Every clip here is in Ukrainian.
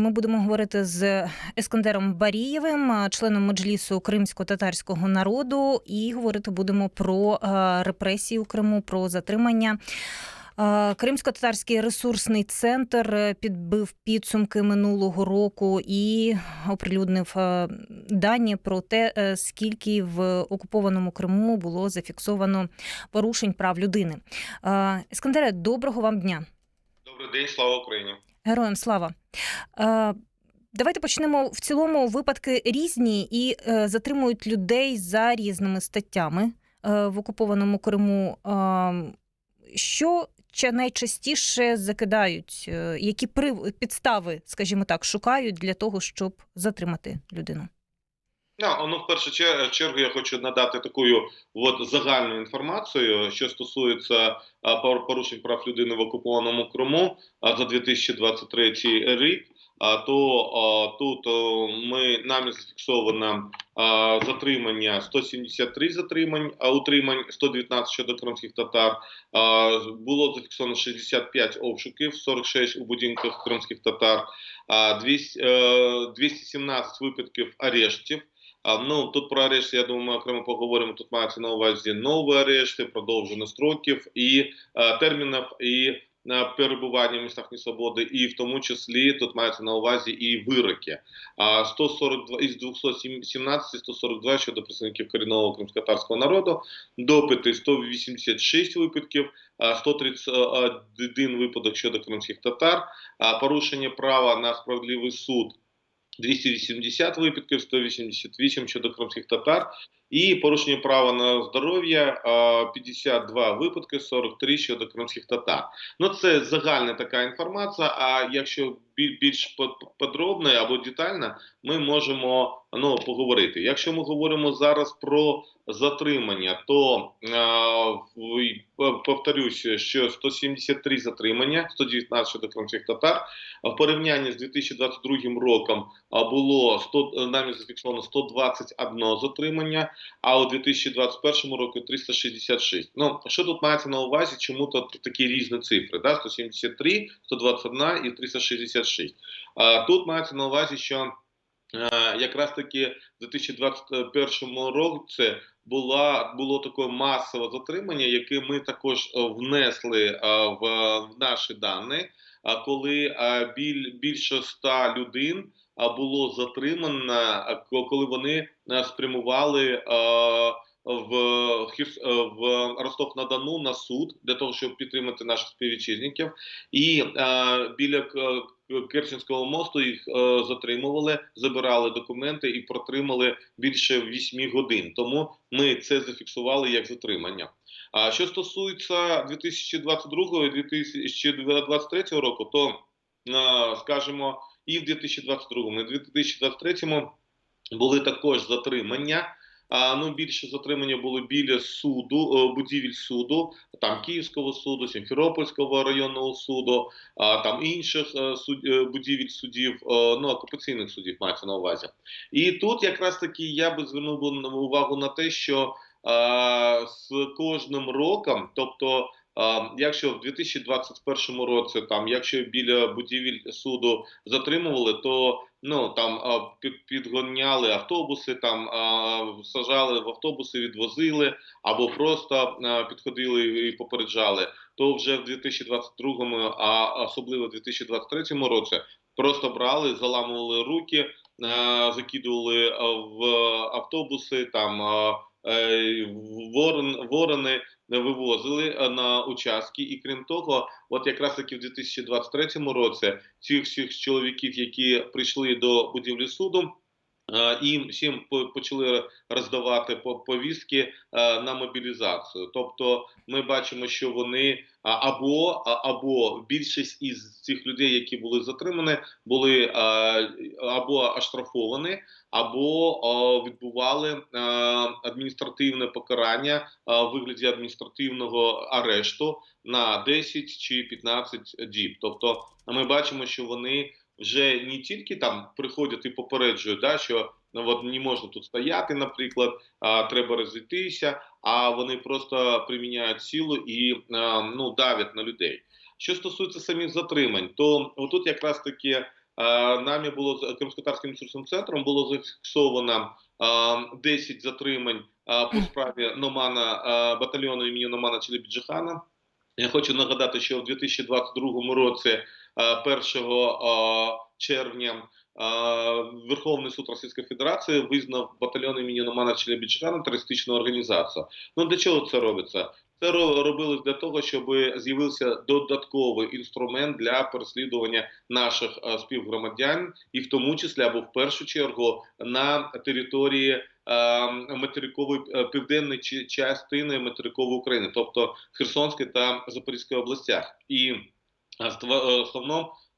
Ми будемо говорити з Ескандером Барієвим, членом меджлісу кримсько-татарського народу, і говорити будемо про репресії у Криму, про затримання. Кримсько-татарський ресурсний центр е, підбив підсумки минулого року і оприлюднив е, дані про те, е, скільки в окупованому Криму було зафіксовано порушень прав людини. Ескандере, доброго вам дня. Добрий день, слава Україні. Героям слава. Е, Давайте почнемо в цілому. Випадки різні і е, затримують людей за різними статтями е, в окупованому Криму. Що найчастіше закидають, які підстави, скажімо так, шукають для того, щоб затримати людину? Ну, ну, в першу чергу я хочу надати таку от загальну інформацію, що стосується а, порушень прав людини в окупованому Криму а, за 2023 рік. А, то а, тут ми нами зафіксовано а, затримання 173 затримань, а утримань 119 щодо кримських татар. А, було зафіксовано 65 обшуків, 46 у будинках кримських татар, а, 200, е, 217 випадків арештів. А, ну тут про арешти, я думаю, ми окремо поговоримо. Тут мається на увазі нові арешти, продовження строків і е, термінів і е, перебування в містах несвободи, і в тому числі тут мається на увазі і вироки. А 142 із 217 142 щодо представників корінного кримськотарського народу, допити 186 випадків, а 131 випадок щодо кримських татар, а порушення права на справедливий суд 280 випадків, 188 щодо кримських татар, і порушення права на здоров'я а, 52 випадки, 43 щодо кримських татар. Ну це загальна така інформація. А якщо біль- більш по- подробно або детально, ми можемо ну, поговорити. Якщо ми говоримо зараз про затримання, то повторюсь, що 173 затримання, 119 щодо кримських татар. В порівнянні з 2022 роком було 100, нами зафіксовано 121 затримання, а у 2021 році 366. Ну, що тут мається на увазі, чому тут такі різні цифри? Да? 173, 121 і 366. А, тут мається на увазі, що е, якраз таки в 2021 році була, було таке масове затримання, яке ми також е, внесли е, в, наші дані, коли біль, більше ста людей а, було затримано, ко- коли вони е, спрямували е, в, Херс- е, в Ростов-на-Дону на суд для того, щоб підтримати наших співвітчизників, і біля Керченського мосту їх затримували, забирали документи і протримали більше 8 годин. Тому ми це зафіксували як затримання. А що стосується 2022 і 2023 року, то скажімо, і в 2022, і в 2023 були також затримання. А, ну, більше затримання були біля суду, е, будівель суду, там Київського суду, Сімферопольського районного суду, а, там інших е, суд, е, будівель судів, ну, окупаційних судів мається на увазі. І тут якраз таки я би звернув увагу на те, що е, з кожним роком, тобто якщо в 2021 році, там, якщо біля будівель суду затримували, то ну там підгоняли автобуси, там сажали в автобуси, відвозили або просто підходили і попереджали. То вже в 2022, а особливо в 2023 році, просто брали, заламували руки, закидували в автобуси, там е, ворон, ворони вивозили на участки, і крім того, от якраз таки в 2023 році цих всіх чоловіків, які прийшли до будівлі суду. е, Їм всім по- почали роздавати повістки е, на мобілізацію. Тобто, ми бачимо, що вони або або більшість із цих людей, які були затримані, були або оштрафовані, або відбували адміністративне покарання в вигляді адміністративного арешту на 10 чи 15 діб. Тобто, ми бачимо, що вони вже не тільки там приходять і попереджують, да, що от не можна тут стояти, наприклад, а, треба розійтися, а вони просто приміняють силу і а, ну, давлять на людей. Що стосується самих затримань, то отут якраз таки нами було з Кримськотарським ресурсним центром було зафіксовано е, 10 затримань е, по справі Номана е, батальйону імені Номана Челебіджихана. Я хочу нагадати, що в 2022 році, е, 1 е, червня, Верховний суд Російської Федерації визнав батальйон імені Номана Челебіджихана терористичною організацією. Ну для чого це робиться? Це робилось для того, щоб з'явився додатковий інструмент для переслідування наших е, співгромадян, і в тому числі або в першу чергу на території е, материкової е, південної частини материкової України, тобто Херсонської та Запорізької областях. І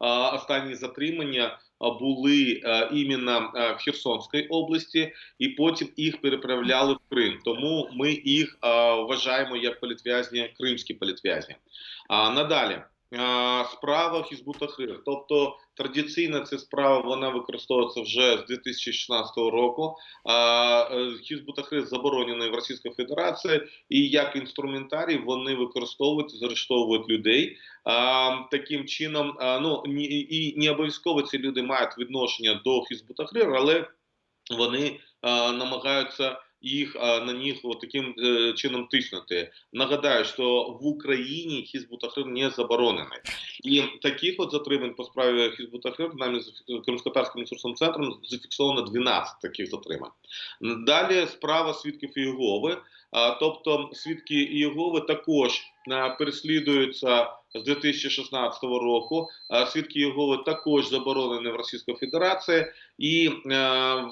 е, останні затримання були е, іменно е, в Херсонській області, і потім їх переправляли в Крим. Тому ми їх е, вважаємо як політв'язні, кримські політв'язні. А надалі. Е, Справа Хізбу Тобто традиційна ця справа вона використовується вже з 2016 року. Хізбу Тахрир заборонений в Російській Федерації, і як інструментарій вони використовують, заарештовують людей. Таким чином, ну ні, і не обов'язково ці люди мають відношення до Хізбутахрир, але вони а, намагаються їх на них от таким е, чином тиснути. Нагадаю, що в Україні Хізбутахрир не заборонений. І таких от затримань по справі Хізбу Тахрир нами з Кримськотарським ресурсним центром зафіксовано 12 таких затримань. Далі справа свідків Єгови. Тобто свідки Єгови також а, переслідуються з 2016 року. Свідки Єгови також заборонені в Російській Федерації, і е,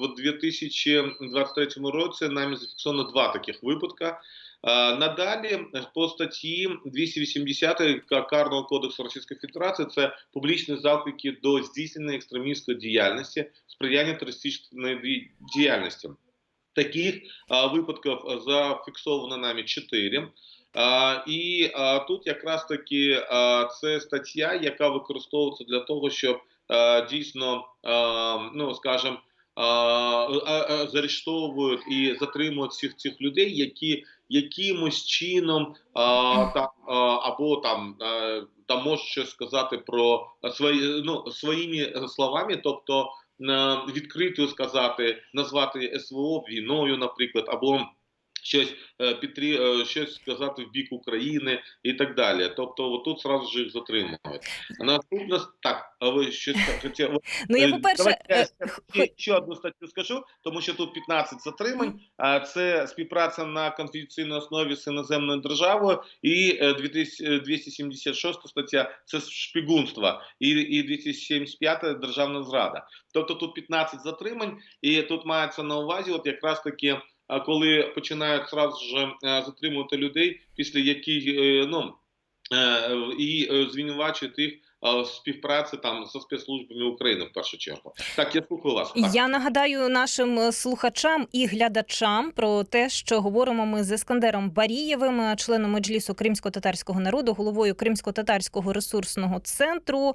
в 2023 році нами зафіксовано два таких випадка. Е, Надалі по статті 280 Ка- Карного кодексу Російської Федерації це публічні заклики до здійснення екстремістської діяльності, сприяння терористичної ді- діяльності. Таких а, випадків зафіксовано нами 4. А, і а, тут якраз таки а, це стаття, яка використовується для того, щоб а, дійсно, а, ну скажімо, а, заарештовують і затримують всіх цих людей, які якимось чином а, там а, або там, а, там можуть щось сказати про свої ну своїми словами, тобто відкрито сказати, назвати СВО війною, наприклад, або щось е, підтрі... е, щось сказати в бік України і так далі. Тобто, отут зразу ж їх затримують. Наступна так, а ви щось хотіли? Ну я Е, по перше, я ще, одну статтю скажу, тому що тут 15 затримань. А це співпраця на конфіденційній основі з іноземною державою, і е, 2000 е, 276 стаття це шпигунство, і, і 275 державна зрада. Тобто тут 15 затримань, і тут мається на увазі, от якраз таки. Коли починають зразу ж е, затримувати людей, після яких е, ну е, і звинувачують їх співпраці там зі спецслужбами України в першу чергу. Так, я слухаю вас. Так. Я нагадаю нашим слухачам і глядачам про те, що говоримо ми з Ескандером Барієвим, членом меджлісу кримсько-татарського народу, головою Кримсько-татарського ресурсного центру.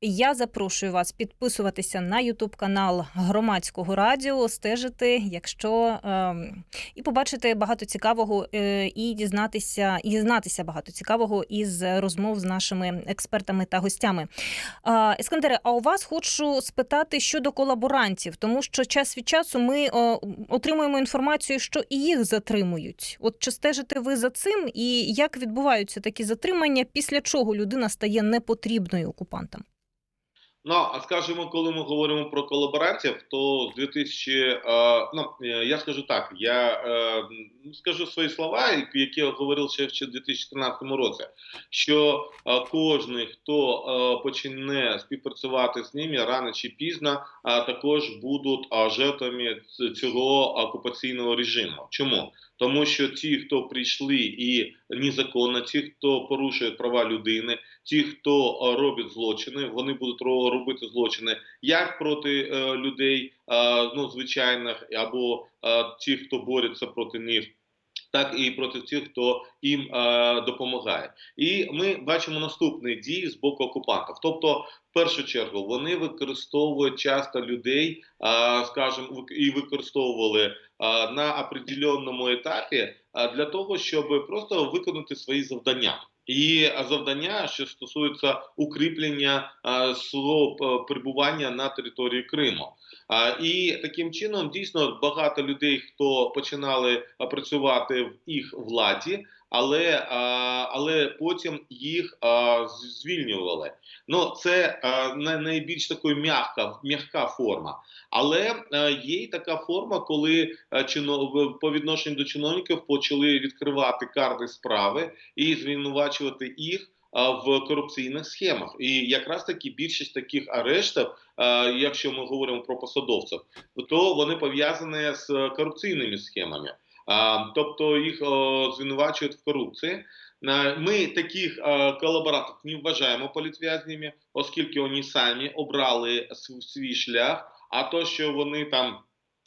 Я запрошую вас підписуватися на Ютуб канал громадського радіо, стежити, якщо ем, і побачити багато цікавого е, і дізнатися, і дізнатися багато цікавого із розмов з нашими експертами та гостями. А, Ескандере, а у вас хочу спитати щодо колаборантів, тому що час від часу ми о, отримуємо інформацію, що і їх затримують. От чи стежите ви за цим, і як відбуваються такі затримання, після чого людина стає непотрібною окупантам? Ну, а скажімо, коли ми говоримо про колаборантів, то з 2000, е, ну, е, я скажу так, я е, ну, скажу свої слова, які я говорив ще в 2014 році, що кожен, хто почне співпрацювати з ними рано чи пізно, також будуть жертвами цього окупаційного режиму. Чому? Тому що ті, хто прийшли і незаконно, ті, хто порушує права людини, ті, хто е, робить злочини, вони будуть ро- робити злочини як проти е, людей, е, ну звичайних, або ті, хто бореться проти них. Так і проти тих, хто їм е, допомагає, і ми бачимо наступні дії з боку окупантів. Тобто, в першу чергу, вони використовують часто людей, е, скажімо, і використовували е, на определеному етапі для того, щоб просто виконати свої завдання. І завдання, що стосується укріплення свого е, перебування на території Криму. І таким чином дійсно багато людей, хто починали працювати в їх владі, але, але потім їх звільнювали. Ну це найбільш такою м'яка, м'яка форма. Але є й така форма, коли е, чино, по відношенню до чиновників почали відкривати карти справи і звинувачувати їх в корупційних схемах. І якраз таки більшість таких арештів, якщо ми говоримо про посадовців, то вони пов'язані з корупційними схемами. Тобто їх звинувачують в корупції. Ми таких колабораторів не вважаємо політв'язнями, оскільки вони самі обрали свій шлях. А то, що вони там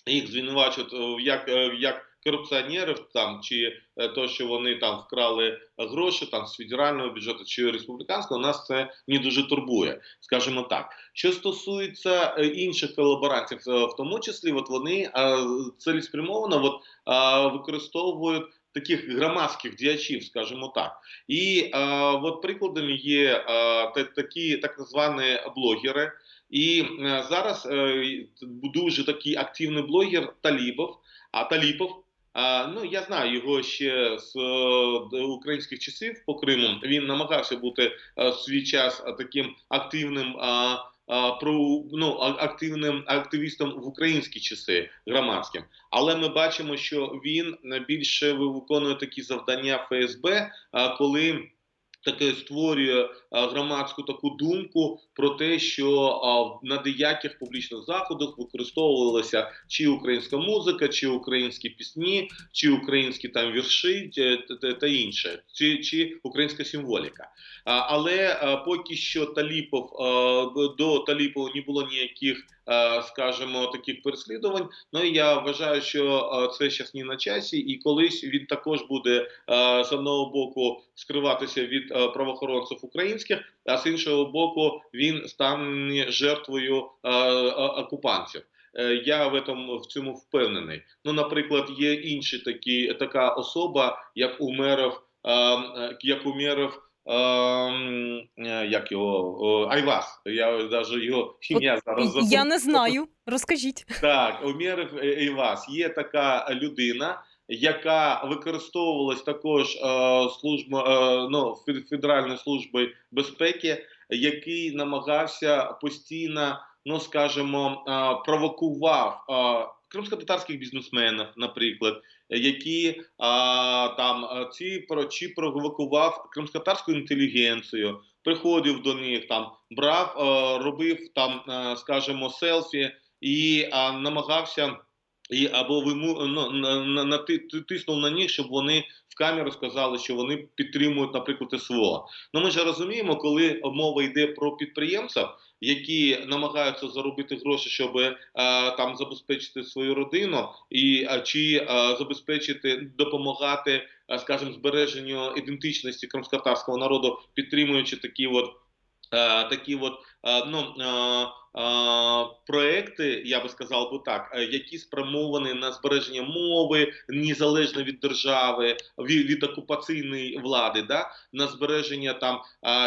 їх звинувачують як, е, як корупціонерів, там чи е, то, що вони там вкрали гроші там з федерального бюджету чи республіканського, нас це не дуже турбує, скажімо так. Що стосується е, інших колаборантів, е, в тому числі, от вони цілеспрямовано от, використовують таких громадських діячів, скажімо так. І е, от прикладами є е, такі так звані блогери. І е, зараз е, дуже такий активний блогер Талібов. А Таліпов, ну я знаю його ще з е, українських часів по Криму. Він намагався бути е, в свій час е, таким активним. Про ну активним активістом в українські часи громадським, але ми бачимо, що він більше виконує такі завдання ФСБ, коли таке створює а, громадську таку думку про те, що а, на деяких публічних заходах використовувалася чи українська музика, чи українські пісні, чи українські там вірші е, та, та, інше, чи, чи українська символіка. Але поки що Таліпов до Таліпова не було ніяких. А, Скажімо, таких переслідувань. Ну і я вважаю, що це зараз не на часі, і колись він також буде з одного боку скриватися від правоохоронців українських, а з іншого боку, він стане жертвою окупантів. Е, Я в этом в цьому впевнений. Ну, наприклад, є інші такі така особа, як Умеров, а, е, як Умеров. Ем, е, Як його Айвас, я навіть його ім'я зараз забув. Я не знаю. Розкажіть. Так, Умєров Івас є така людина, яка використовувалась також е, служба, е, ну, Фе- Федеральною службою безпеки, який намагався постійно, ну скажімо, е, провокував е, кримсько-татарських бізнесменів, наприклад, які а, там е, ці чи провокував кримськотарську інтелігенцію, приходив до них там, брав, а, робив там, а, скажімо, селфі і а, намагався і або виму, ну, на, на, на, ти- ти- тиснув на них, щоб вони в камеру сказали, що вони підтримують, наприклад, СВО. Ну ми ж розуміємо, коли мова йде про підприємців, які намагаються заробити гроші, щоб е, там забезпечити свою родину, і е, чи е, забезпечити допомагати, е, скажімо, збереженню ідентичності кримськотарського народу, підтримуючи такі от. е, Такі от е, ну, проекти, я би сказав би так, е, які спрямовані на збереження мови незалежно від держави, від, від окупаційної влади, да, на збереження там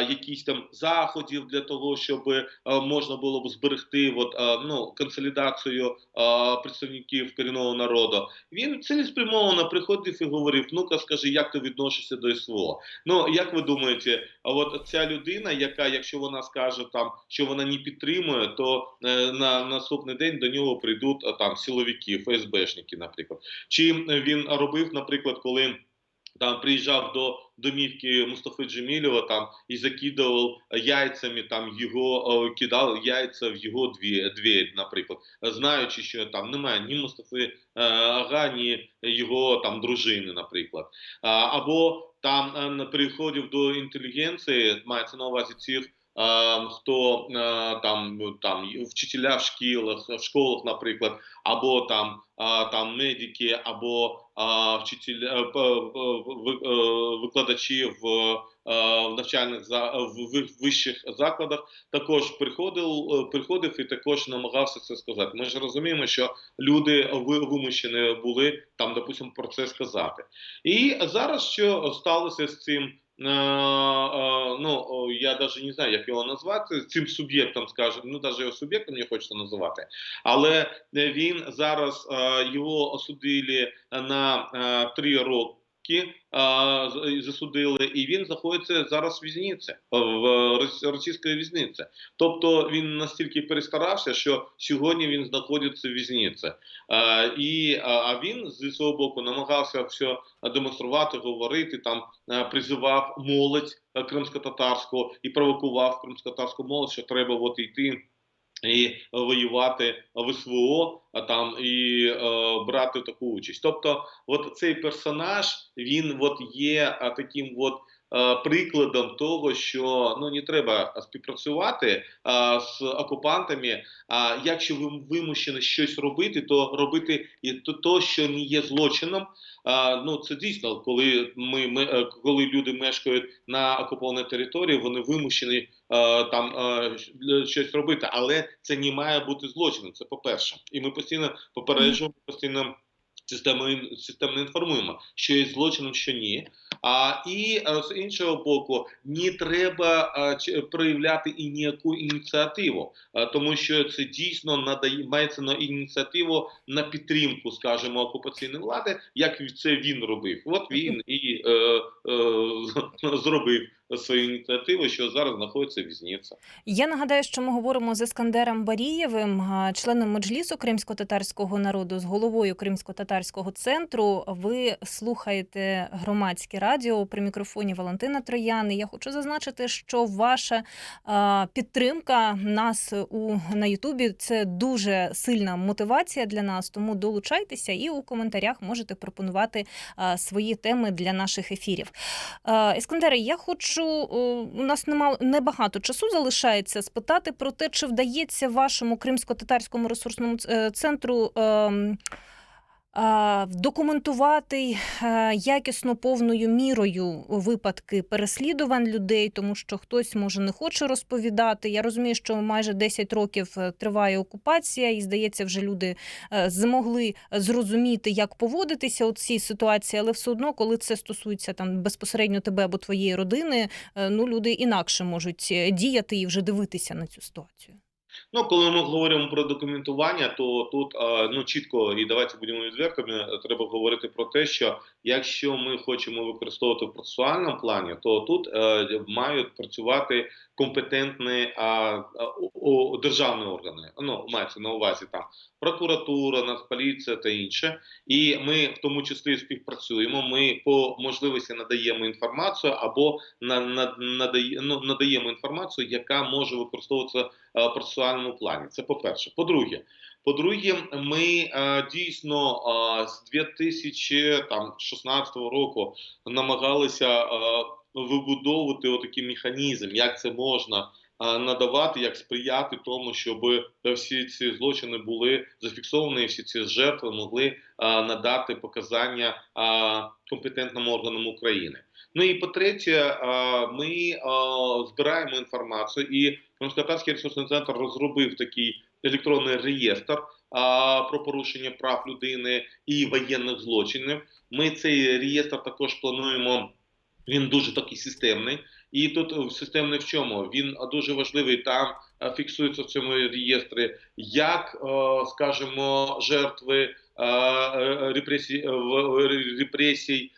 якісь там заходів для того, щоб е, можна було б зберегти от, е, ну, консолідацію представників корінного народу. Він цілеспрямовано приходив і говорив: ну-ка, скажи, як ти відносишся до СВО? Ну як ви думаєте, от ця людина, яка, якщо вона скаже там, що вона не підтримує, то е, на наступний день до нього прийдуть там силовики, ФСБшники, наприклад. Чи він робив, наприклад, коли. Там приїжджав до домівки Мустафи Джемілєва там і закидував яйцями, там його е, кидав яйця в його дві, двері, наприклад, знаючи, що там немає ні Мустафи е, Ага, ні його там дружини, наприклад. Або там приходив до інтелігенції, мається на увазі цих. Хто е, там ну, там вчителя в шкілах, в школах, наприклад, або там там медики, або а, вчителі е, е, викладачі в, навчальних в вищих закладах, також приходив, приходив і також намагався це сказати. Ми ж розуміємо, що люди ви- вимушені були там, допустимо, про це сказати. І зараз що сталося з цим ну я навіть не знаю, як його назвати цим суб'єктом, скажімо, ну навіть його суб'єктом не хочеться називати, але е, він зараз е, його осудили на е, три роки. З- Засудили, і він знаходиться зараз в в'язниці, в рос- російській в'язниці. Тобто він настільки перестарався, що сьогодні він знаходиться в в'язниці. А, і, а, він зі свого боку намагався все демонструвати, говорити, там призивав молодь е, кримсько-татарську і провокував кримсько-татарську молодь, що треба от йти і воювати в СВО, а там і е, брати таку участь. Тобто, от цей персонаж він от є таким от. е, Прикладом того, що ну не треба співпрацювати а, з окупантами. А якщо ви вимушені щось робити, то робити і то, то що не є злочином. А, ну це дійсно, коли ми, ми е, коли люди мешкають на окупованій території, вони вимушені там е, щось робити, але це не має бути злочином. Це по перше, і ми постійно попереджуємо, постійно системою системно інформуємо, що є злочином, що ні. А і е, з іншого боку, не треба е, чи- проявляти і ніяку ініціативу, е, тому що це дійсно надає мається на ініціативу на підтримку, скажімо, окупаційної влади, як це він робив. От він і е, е, зробив свою ініціативу, що зараз знаходиться в. Я нагадаю, що ми говоримо з Іскандером Барієвим, членом Меджлісу кримсько-татарського народу, з головою кримсько-татарського центру. Ви слухаєте громадське радіо при мікрофоні Валентина Трояни. Я хочу зазначити, що ваша підтримка нас у на Ютубі це дуже сильна мотивація для нас. Тому долучайтеся і у коментарях можете пропонувати свої теми для наших ефірів. Е, Іскандере, я хочу, о, у нас нема небагато часу залишається спитати про те, чи вдається вашому кримсько-татарському ресурсному е, центру. а, Документувати е, якісно повною мірою випадки переслідувань людей, тому що хтось може не хоче розповідати. Я розумію, що майже 10 років е, триває окупація, і здається, вже люди е, змогли зрозуміти, як поводитися у цій ситуації, але все одно, коли це стосується там безпосередньо тебе або твоєї родини, ну люди інакше можуть діяти і вже дивитися на цю ситуацію. Ну, коли ми говоримо про документування, то тут е, ну чітко і давайте будемо відвертими. Треба говорити про те, що якщо ми хочемо використовувати в процесуальному плані, то тут е, мають працювати компетентні а, а, о- державні органи. Ну мається на увазі там прокуратура, Нацполіція та інше. І ми в тому числі співпрацюємо. Ми по можливості надаємо інформацію або на, на, надає, ну, надаємо інформацію, яка може використовуватися в процесуальному плані. Це по-перше. По-друге, по-друге, ми е, дійсно е, з 2016 року намагалися е, вибудовувати отакий механізм, як це можна е, надавати, як сприяти тому, щоб всі ці злочини були зафіксовані, і всі ці жертви могли е, надати показання е, компетентним органам України. Ну і по-третє, е, ми е, збираємо інформацію, і Кримськотарський ресурсний центр розробив такий електронний реєстр про порушення прав людини і воєнних злочинів. Ми цей реєстр також плануємо. Він дуже такий системний, і тут е, системний в чому? Він е, дуже важливий. Там е, фіксується в цьому реєстрі, як, скажімо, жертви репресій, репресій,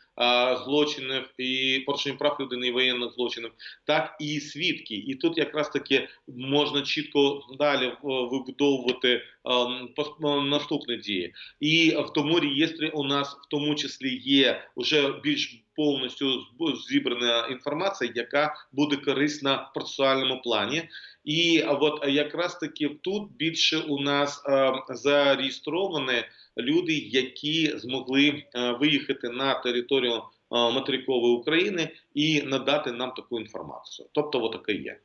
злочинів і порушення прав людини і воєнних злочинів, так і свідки. І тут якраз таки можна чітко далі вибудовувати наступні дії. І в тому реєстрі у нас в тому числі є вже більш повністю зібрана інформація, яка буде корисна в процесуальному плані. І от якраз таки тут більше у нас е, зареєстровані люди, які змогли е, виїхати на територію е, материкової України і надати нам таку інформацію. Тобто, отаке є.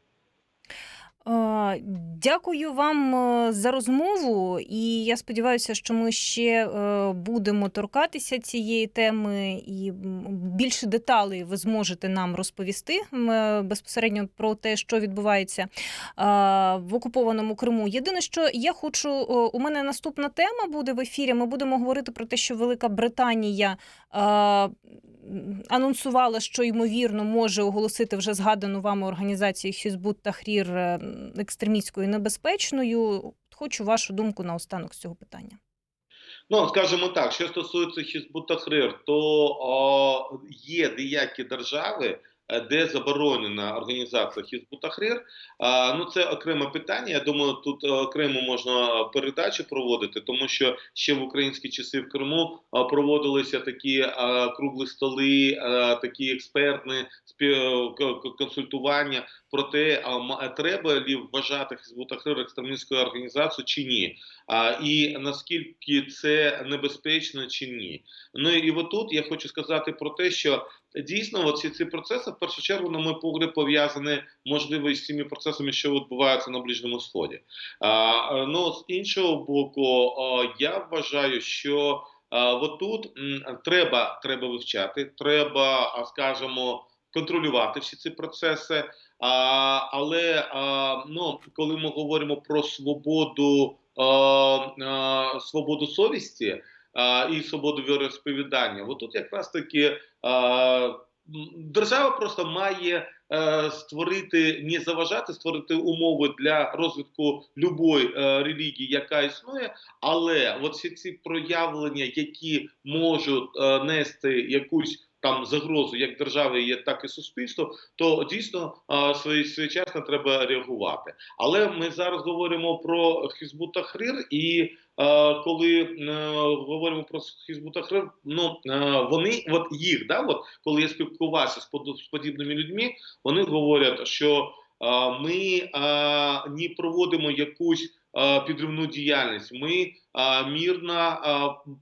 Е, Дякую вам е, за розмову, і я сподіваюся, що ми ще е, будемо торкатися цієї теми, і більше деталей ви зможете нам розповісти безпосередньо про те, що відбувається в окупованому Криму. Єдине, що я хочу, у мене наступна тема буде в ефірі. Ми будемо говорити про те, що Велика Британія. анонсувала, що ймовірно може оголосити вже згадану вами організацію Хізбут Тахрір е, екстремістською небезпечною. Хочу вашу думку на останок з цього питання. Ну, скажімо так, що стосується Хізбут Тахрир, то о, є деякі держави, е, де заборонена організація Хізбут Тахрир. А, ну, це окреме питання. Я думаю, тут е, окремо можна передачі проводити, тому що ще в українські часи в Криму проводилися такі круглі столи, такі експертні к- консультування про те, а, м- треба ли вважати Хізбут Тахрир екстремістською організацією чи ні а, і наскільки це небезпечно чи ні. Ну і отут я хочу сказати про те, що дійсно всі ці процеси в першу чергу, на мій погляд, пов'язані можливо із цими процесами, що відбуваються на Ближньому Сході. А, ну з іншого боку, а, я вважаю, що а, отут м, треба, треба вивчати, треба, скажімо, контролювати всі ці процеси. А, але а, ну, коли ми говоримо про свободу, а, а, свободу совісті а, і свободу віросповідання, отут якраз таки а, держава просто має е, створити, не заважати, створити умови для розвитку любої е, релігії, яка існує, але от всі ці проявлення, які можуть е, нести якусь там загрозу як держави, є, так і суспільству, то дійсно своєчасно треба реагувати. Але ми зараз говоримо про Хізбут Тахрир, і коли е, говоримо про Хізбут Тахрир, ну е, вони, от їх, да, от коли я спілкувався з, подібними людьми, вони говорять, що ми не проводимо якусь підривну діяльність. Ми е, мірно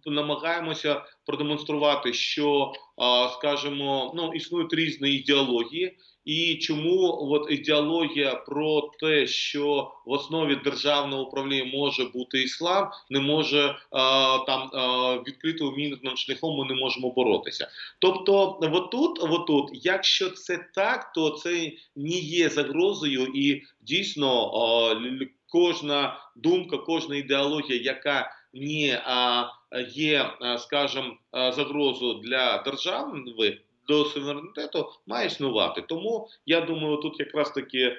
е, намагаємося продемонструвати, що, е, скажімо, ну існують різні ідеології. І чому от ідеологія про те, що в основі державного управління може бути іслам, не може е, там е, відкритим мирним шляхом ми не можемо боротися. Тобто, отут, отут, якщо це так, то це не є загрозою, і дійсно е, кожна думка, кожна ідеологія, яка не є, скажімо, а, загрозою для держави. До суверенітету має існувати. Тому я думаю, тут якраз таки е,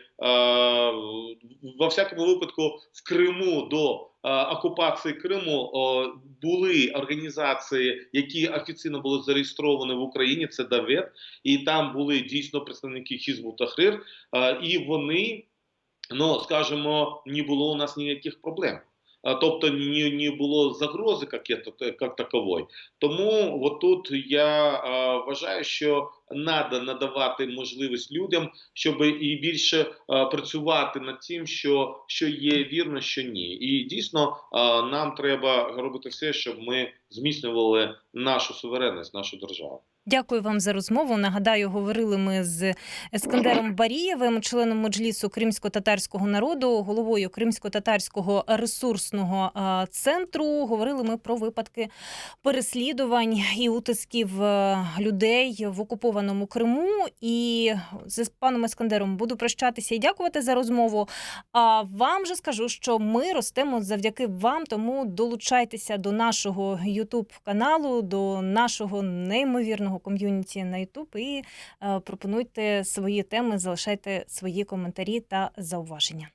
во всякому випадку в Криму до окупації Криму е, були організації, які офіційно були зареєстровані в Україні. Це Давет, і там були дійсно представники Хізбу Тахрир, е, і вони, ну скажімо, не було у нас ніяких проблем. Тобто не, не було загрози як, такової. Тому от тут я а, вважаю, що треба надавати можливість людям, щоб і більше а, працювати над тим, що, що є вірно, що ні. І дійсно а, нам треба робити все, щоб ми зміцнювали нашу суверенність, нашу державу. Дякую вам за розмову. Нагадаю, говорили ми з Ескандером Барієвим, членом Меджлісу кримсько-татарського народу, головою кримсько-татарського ресурсного центру. Говорили ми про випадки переслідувань і утисків людей в окупованому Криму. І з паном Ескандером буду прощатися і дякувати за розмову. А вам же скажу, що ми ростемо завдяки вам, тому долучайтеся до нашого Ютуб каналу, до нашого неймовірного ком'юніті на Ютуб і е, пропонуйте свої теми, залишайте свої коментарі та зауваження.